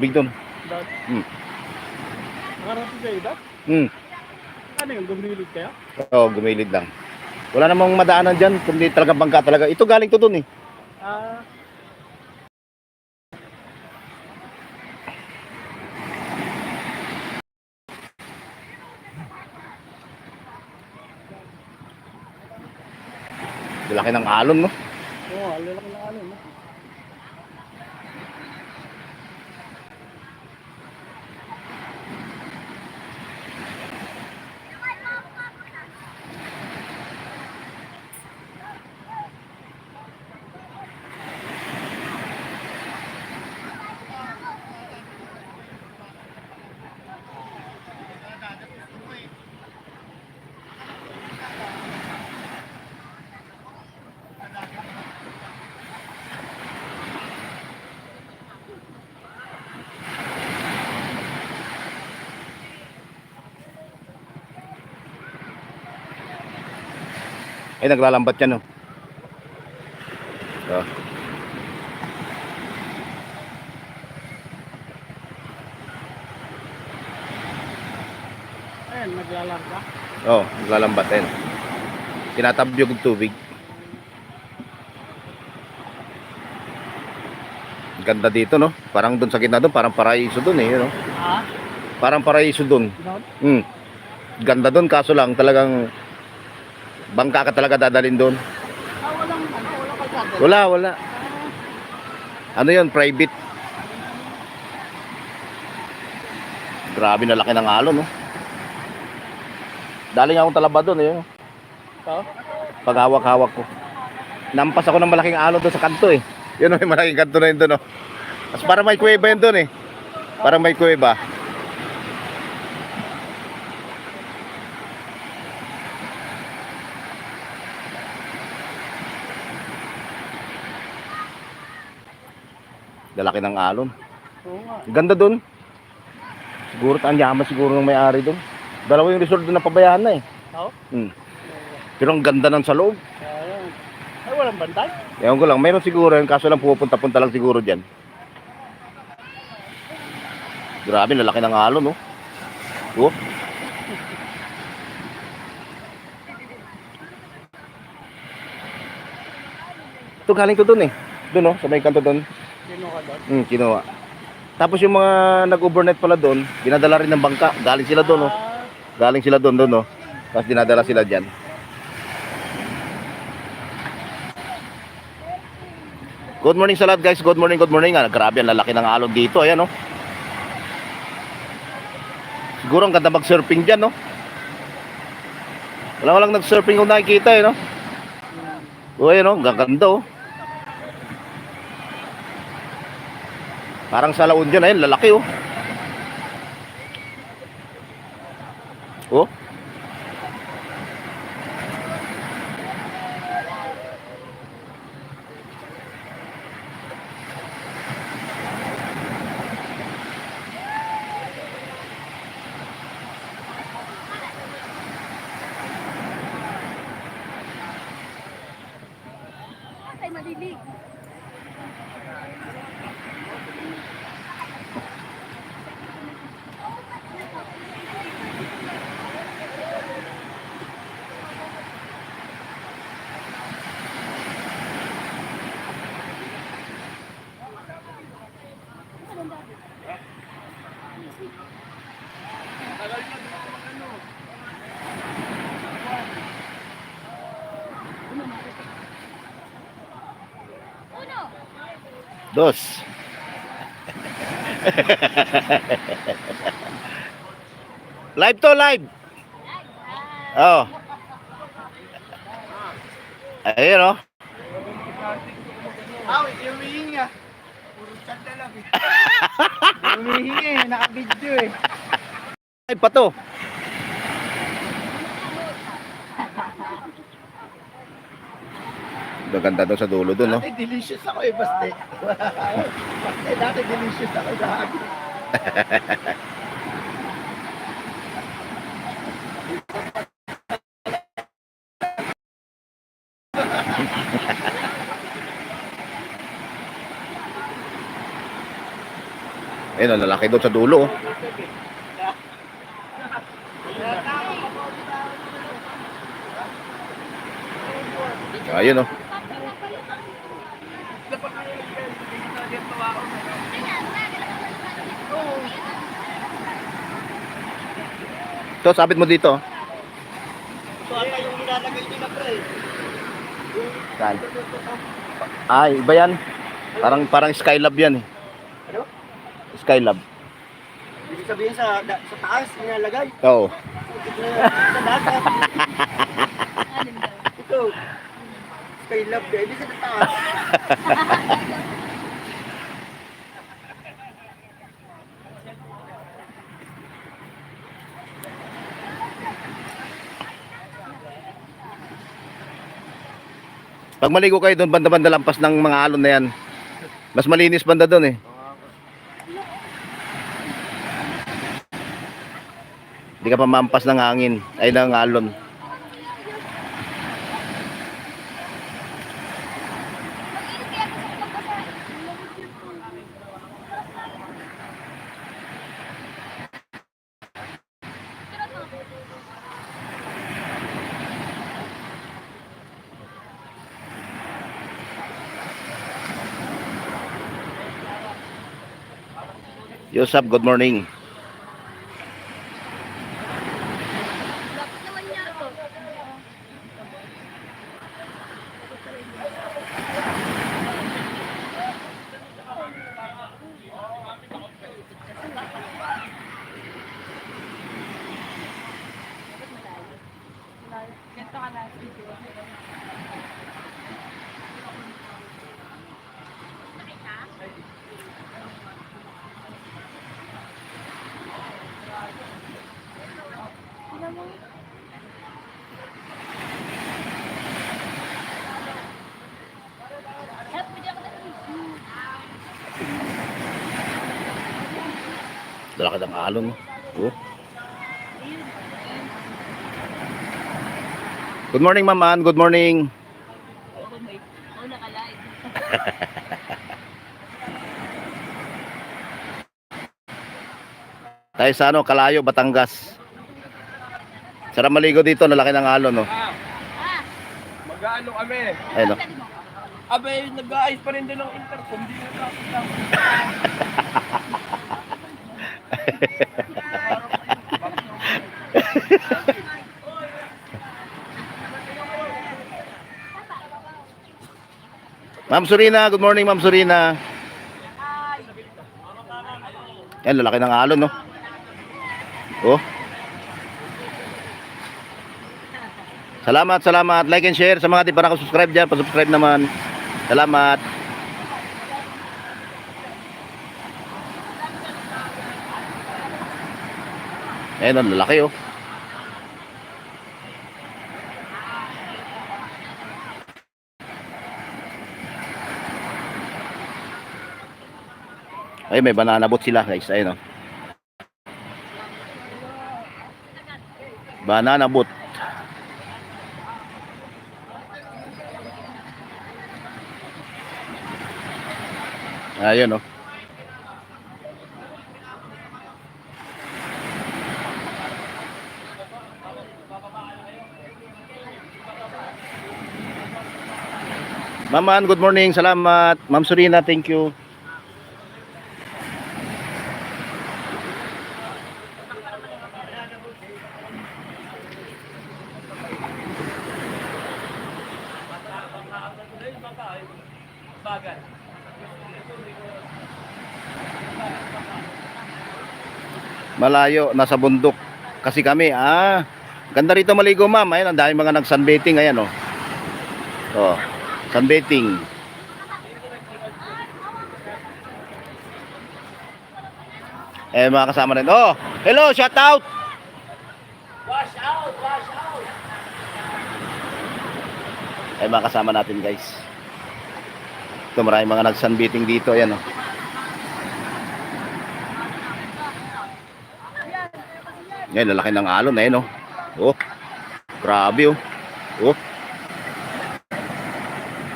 Big doon. Dot. Hmm. Nakarating kayo dot? Hmm. Ano yung gumilid kayo? Oo, gumilid lang. Wala namang madaanan dyan, kundi talaga bangka talaga. Ito galing to dun eh. Ah, Laki ng alon, no? oo, oh, lalaki na ano, no? Ay, naglalambat yan, no? Oh. Ayun, naglalarga. Oh, naglalambat yan. Tinatabyog ng tubig. Ganda dito, no? Parang doon sa gitna doon, parang paraiso doon eh, no? Ah, Parang paraiso doon. dot? Hmm. Ganda doon, kaso lang talagang bangka ka talaga dadalhin doon. Ah, walang, ano, walang kalsada. Wala, wala. Ano yun, private. Grabe na laki ng alon, no? Daling akong talaba doon, eh. Ito? Paghawak-hawak ko. Nampas ako ng malaking alon doon sa kanto, eh. Yun, may malaking kanto na yun doon, no? Tapos parang may kuweba yun doon, eh. Parang may kuweba. Lalaki ng alon. Oo nga. Ganda doon. Siguro ang yaman siguro ng may-ari doon. Dalawa yung resort doon na pabayaan na eh. Oo? Hmm. Pero ang ganda ng sa loob. Ayun. Ay, walang bantay? Ewan ko lang, mayroon siguro yun, kaso lang pupunta-punta lang siguro dyan. Grabe, lalaki ng alon, no? Oh. Ito galing ko dun eh. Doon, no? Sa may kanto doon. Sino ka dot? Hmm, kinuha. Tapos yung mga nag-overnight pala doon, dinadala rin ng bangka. Galing sila doon, no? Ah, Galing sila doon, doon, no? Tapos dinadala sila dyan. Good morning sa lahat, guys. Good morning, good morning. Ah, grabe, ang lalaki ng alon dito. Ayan, no? Siguro ang ganda mag-surfing dyan, no? Wala walang nag-surfing kung nakikita, eh, no? O, ayan, no? Ang ganda, oh. Parang sa laon dyan, ayun, lalaki, oh. Oh. Dos. live to live. Oh. Ayun oh. Ah, wait, yung humihingi ah. Puro chat na lang eh. Yung humihingi eh, naka-video eh. Live pa to. Maganda doon sa dulo doon, no? Dati delicious ako eh, baste. baste, dati delicious ako dati. Ayun, ang lalaki doon sa dulo. oh. Ayun oh. Ito, sabit mo dito. So, ano yung nilalagay nila, pre? Saan? Ay, iba yan. Parang parang Skylab yan eh. Ano? Skylab. Ibig sabihin sa, da- sa taas, nilalagay. Oo. sa dagat. Ito. Skylab din. Hindi sa taas. Pag maligo kayo doon, banda-banda lampas ng mga alon na yan. Mas malinis banda doon eh. Hindi ka pa mampas ng hangin. Ay, ng alon. Yusuf, good morning. Ganito ka Lalaki ng alon. Oh. Good morning, Ma'am Ann. Good morning. Oh, nakalive. Tayo sa ano, Kalayo, Batangas. Sarap maligo dito, lalaki ng alon, no? Ah, Mag-ano kami? Ayun, no? Abay, nag-aayos pa rin din ng intercom. Di na. Ma'am Surina, good morning, Ma'am Surina. Yan, lalaki ng alon, no? Oh. Salamat, salamat. Like and share sa mga di pa nakasubscribe dyan. Pasubscribe naman. Salamat. Ayan, ang lalaki, oh. Ay, may banana boat sila, guys. Ayun, oh. Banana boat. Ayun, oh. Ma'am Ann, good morning. Salamat. Ma'am Surina, thank you. Malayo, nasa bundok. Kasi kami, ah, ganda rito maligo ma'am. Ayun, ang mga nag-sunbathing. Ayan, oh. Oh, sunbathing. Eh, mga kasama rin. Oh, hello, shout out! Wash out! Wash out! Eh, mga kasama natin, guys. Ito, maraming mga nag-sunbathing dito. Ayan, oh. Yan, lalaki ng alon, eh, no? Oh, grabe, oh. Oh,